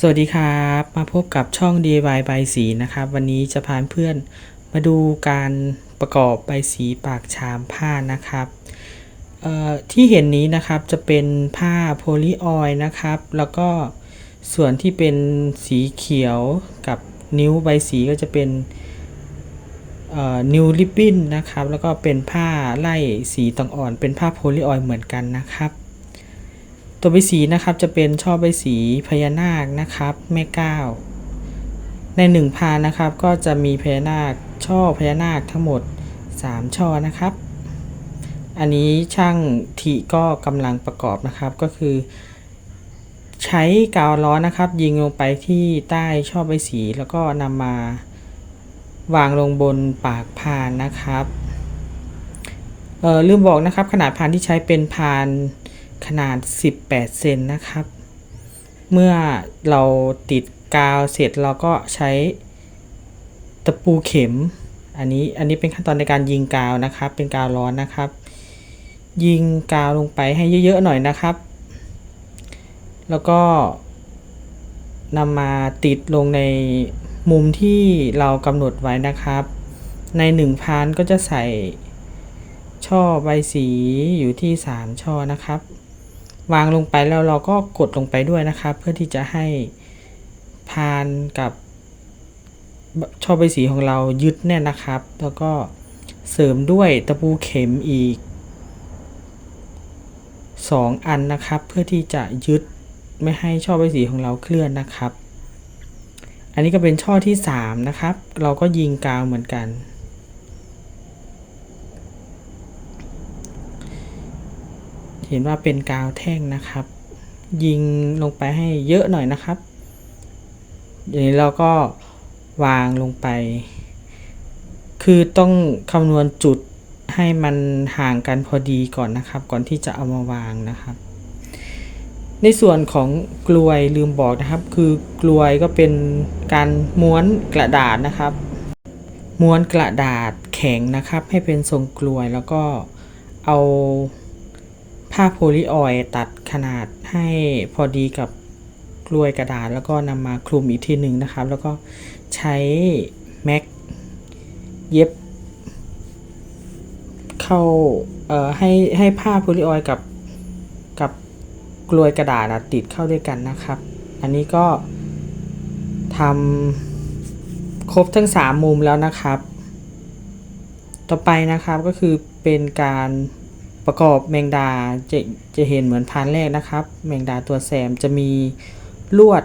สวัสดีครับ มาพบกับช่อง DIY ใบสีนะครับ วันนี้จะพาเพื่อนมาดูการประกอบใบสีปากชามผ้านะครับที่เห็นนี้นะครับจะเป็นผ้าโพลีออยล์นะครับ แล้วก็ส่วนที่เป็นสีเขียวกับนิ้วใบสีก็จะเป็นนิวริบบิ้นนะครับ แล้วก็เป็นผ้าไล่สีต่างอ่อน เป็นผ้าโพลีออยล์เหมือนกันนะครับ ตัวใบสีนะครับจะเป็นช่อใบสีพญานาคนะครับแม่ก้าวในหนึ่งพานนะครับก็จะมีพญานาคช่อพญานาคทั้งหมด 3 ช่อนะครับ อันนี้ช่างทีก็กำลังประกอบนะครับก็คือ ใช้กาวร้อนนะครับ ยิงลงไปที่ใต้ช่อใบสี แล้วก็นำมาวางลงบนปากพานนะครับเออลืมบอกนะครับ ขนาดพานที่ใช้เป็นพาน ขนาด 18 เซนนะครับ เมื่อเราติดกาวเสร็จเราก็ใช้ตะปูเข็ม อันนี้อันนี้เป็นขั้นตอนในการยิงกาวนะครับ เป็นกาวร้อนนะครับ ยิงกาวลงไปให้เยอะๆหน่อยนะครับ แล้วก็นำมาติดลงในมุมที่เรากำหนดไว้นะครับ ในหนึ่งพานก็จะใส่ช่อใบสีอยู่ที่ 3 ช่อนะครับ วางลงไปแล้วเราก็กดลงไปด้วยนะครับ เพื่อที่จะให้พานกับช่อใบสีของเรายึดแน่นนะครับ แล้วก็เสริมด้วยตะปูเข็มอีก 2 อันนะครับ เพื่อที่จะยึดไม่ให้ช่อใบสีของเราเคลื่อนนะครับ อันนี้ก็เป็นช่อที่ 3 นะครับ เราก็ยิงกาวเหมือนกัน เห็นว่าเป็นกาวแท่งนะครับ ยิงลงไปให้เยอะหน่อยนะครับอย่างนี้เราก็วางลงไป คือต้องคำนวณจุดให้มันห่างกันพอดีก่อนนะครับ ก่อนที่จะเอามาวางนะครับ ในส่วนของกลวยลืมบอกนะครับ คือกลวยก็เป็นการม้วนกระดาษนะครับ ม้วนกระดาษแข็งนะครับ ให้เป็นทรงกลวยแล้วก็เอา ผ้าโพลีออยตัดขนาดให้พอดีกับกลวยกระดาษ แล้วก็นำมาคลุมอีกทีหนึ่งนะครับ แล้วก็ใช้แม็กเย็บ เข้าเอ่อให้ให้ผ้าโพลีออยกับกับกลวยกระดาษติดเข้าด้วยกันนะครับ อันนี้ก็ทำครบทั้ง 3 มุมแล้วนะครับ ต่อไปนะครับก็คือเป็นการ ประกอบแมงดาจะจะเห็นเหมือนพานแรกนะครับ แมงดาตัวแซมจะมีลวด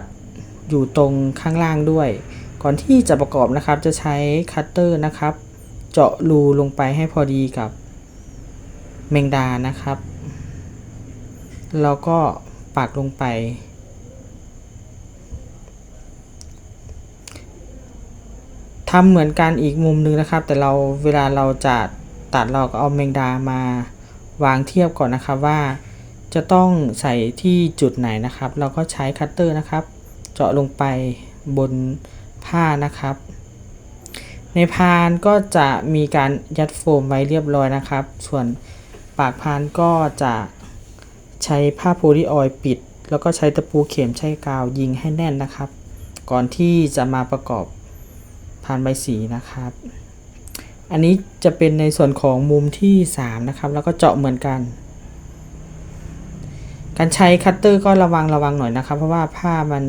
อยู่ตรงข้างล่างด้วย ก่อนที่จะประกอบนะครับจะใช้คัตเตอร์นะครับ เจาะรูลงไปให้พอดีกับแมงดานะครับ แล้วก็ปักลงไป ทำเหมือนกันอีกมุมนึงนะครับ แต่เราเวลาเราจะตัดเราก็เอาแมงดามา วางเทียบก่อนนะครับว่า จะต้องใส่ที่จุดไหนนะครับ เราก็ใช้คัตเตอร์นะครับ เจาะลงไปบนผ้านะครับ ในพานก็จะมีการยัดโฟมไว้เรียบร้อยนะครับ ส่วนปากพานก็จะใช้ผ้าโพลีออยล์ปิด แล้วก็ใช้ตะปูเข็มใช้กาวยิงให้แน่นนะครับ ก่อนที่จะมาประกอบพานใบสีนะครับ อันนี้จะเป็นในส่วนของมุมที่ 3 นะครับ แล้วก็เจาะเหมือนกัน การใช้คัตเตอร์ก็ระวังระวังหน่อยนะครับ เพราะว่าผ้ามัน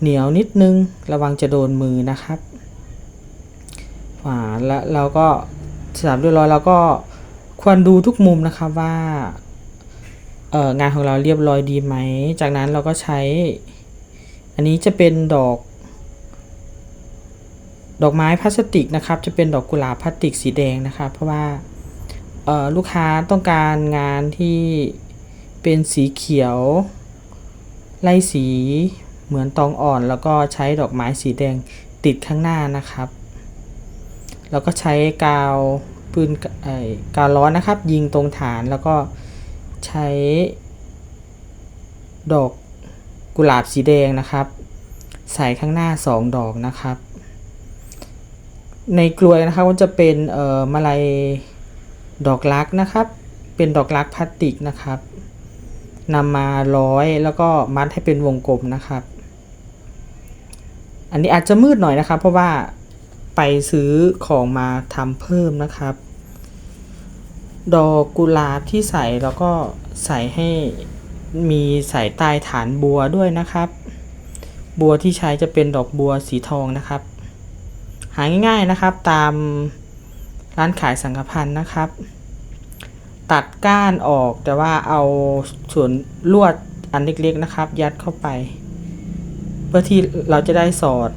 เหนียวนิดนึง ระวังจะโดนมือนะครับอ่าแล้วเราก็สามเรียบร้อยเราก็ควรดูทุกมุมนะครับว่าเอองานของเราเรียบร้อยดีไหม จากนั้นเราก็ใช้ อันนี้จะเป็นดอก ดอกไม้พลาสติกนะครับจะเป็นดอกกุหลาบพลาสติกสีแดงนะครับเพราะว่าลูกค้าต้องการงานที่เป็นสีเขียว ไล่สีเหมือนตองอ่อนแล้วก็ใช้ดอกไม้สีแดงติดข้างหน้านะครับ แล้วก็ใช้กาวปืนกาวร้อนนะครับ ยิงตรงฐานแล้วก็ใช้ ดอกกุหลาบสีแดงนะครับ ใส่ข้างหน้า 2 ดอกนะครับ ในกลวยนะครับก็จะเป็นเอ่อมาลัยดอกลักนะครับ เป็นดอกลักพลาสติกนะครับนำมาร้อยแล้วก็มัดให้เป็นวงกลมนะครับ อันนี้อาจจะมืดหน่อยนะครับ เพราะว่าไปซื้อของมาทำเพิ่มนะครับ ดอกกุหลาบที่ใส่แล้วก็ใส่ให้มีใส่ใต้ฐานบัวด้วยนะครับ บัวที่ใช้จะเป็นดอกบัวสีทองนะครับาง่ายๆนะครับ ตามร้านขายสังฆพันธ์นะครับ ตัดก้านออกแต่ว่าเอาส่วนลวดอันเล็กๆนะครับ ยัดเข้าไป เพื่อที่เราจะได้สอด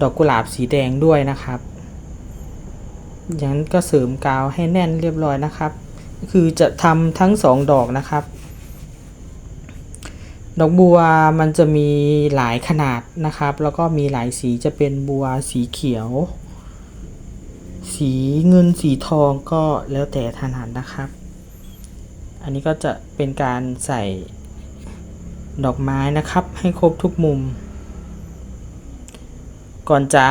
ดอกกุหลาบสีแดงด้วยนะครับอย่างนั้นก็เสริมกาวให้แน่นเรียบร้อยนะครับ คือจะทำทั้งสองดอกนะครับ ดอกบัวมันจะมีหลายขนาดนะครับ แล้วก็มีหลายสีจะเป็นบัวสีเขียว สีเงินสีทองก็แล้วแต่ถนัดนะครับ อันนี้ก็จะเป็นการใส่ดอกไม้นะครับ ให้ครบทุกมุม ก่อนจะ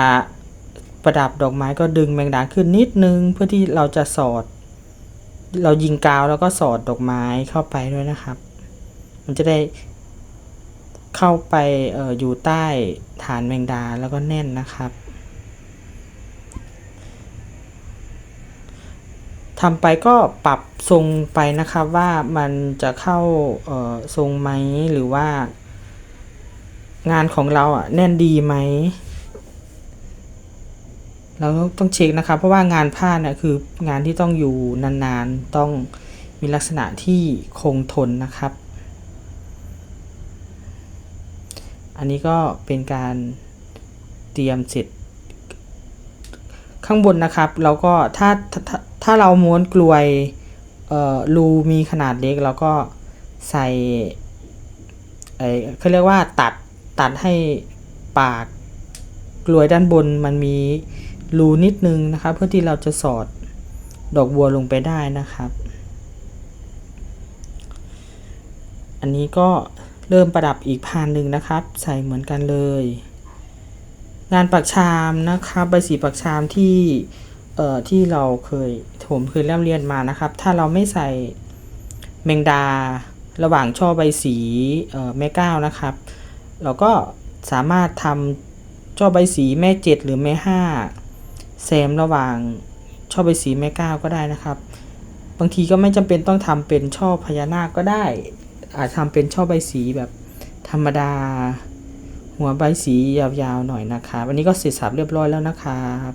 ประดับดอกไม้ก็ดึงแมงดาขึ้นนิดนึง เพื่อที่เราจะสอด เรายิงกาวแล้วก็สอดดอกไม้เข้าไปด้วยนะครับ มันจะได้ เข้าไปอออยู่ใต้ฐานแมงดาแล้วก็แน่นนะครับทำไปก็ปรับทรงไปนะครับว่ามันจะเข้าออทรงไหมหรือว่า งานของเราอะแน่นดีไหมเราต้องเช็คนะครับเพราะว่างานผ้าเนี่ยคืองานที่ต้องอยู่นานๆ ต้องมีลักษณะที่คงทนนะครับ อันนี้ก็เป็นการเตรียมเสร็จ ข้างบนนะครับเราก็ถ้าถ้าถ้าเราม้วนกลวยเออรูมีขนาดเล็กเราก็ใส่ไอเขาเรียกว่าตัดตัดให้ปากกลวยด้านบนมันมีรูนิดนึงนะครับ เพื่อที่เราจะสอดดอกบัวลงไปได้นะครับ อันนี้ก็ เริ่มประดับอีกพานหนึ่งนะครับ ใส่เหมือนกันเลย งานปักชามนะครับใบสีปักชามที่เอ่อที่เราเคยผมเคยเริ่มเรียนมานะครับ ถ้าเราไม่ใส่แมงดาระหว่างช่อใบสีเอ่อแม่ก้าวนะครับ เราก็สามารถทำช่อใบสีแม่เจ็ดหรือแม่ห้าแซมระหว่างช่อใบสีแม่ก้าวก็ได้นะครับ บางทีก็ไม่จำเป็นต้องทำเป็นช่อพญานาคก็ได้ อาจทำเป็นช่อใบสีแบบธรรมดา หัวใบสียาวๆหน่อยนะครับวันนี้ก็เสร็จสับเรียบร้อยแล้วนะครับ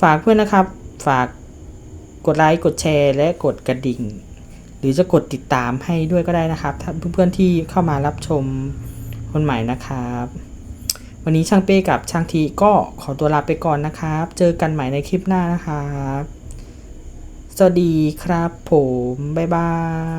ฝากเพื่อนนะครับ ฝากกดไลค์กดแชร์ และกดกระดิ่ง หรือจะกดติดตามให้ด้วยก็ได้นะครับถ้าเพื่อนๆที่เข้ามารับชมคนใหม่นะครับ วันนี้ช่างเป้กับช่างทีก็ขอตัวลาไปก่อนนะครับ เจอกันใหม่ในคลิปหน้านะครับ สวัสดีครับผม บ๊ายบาย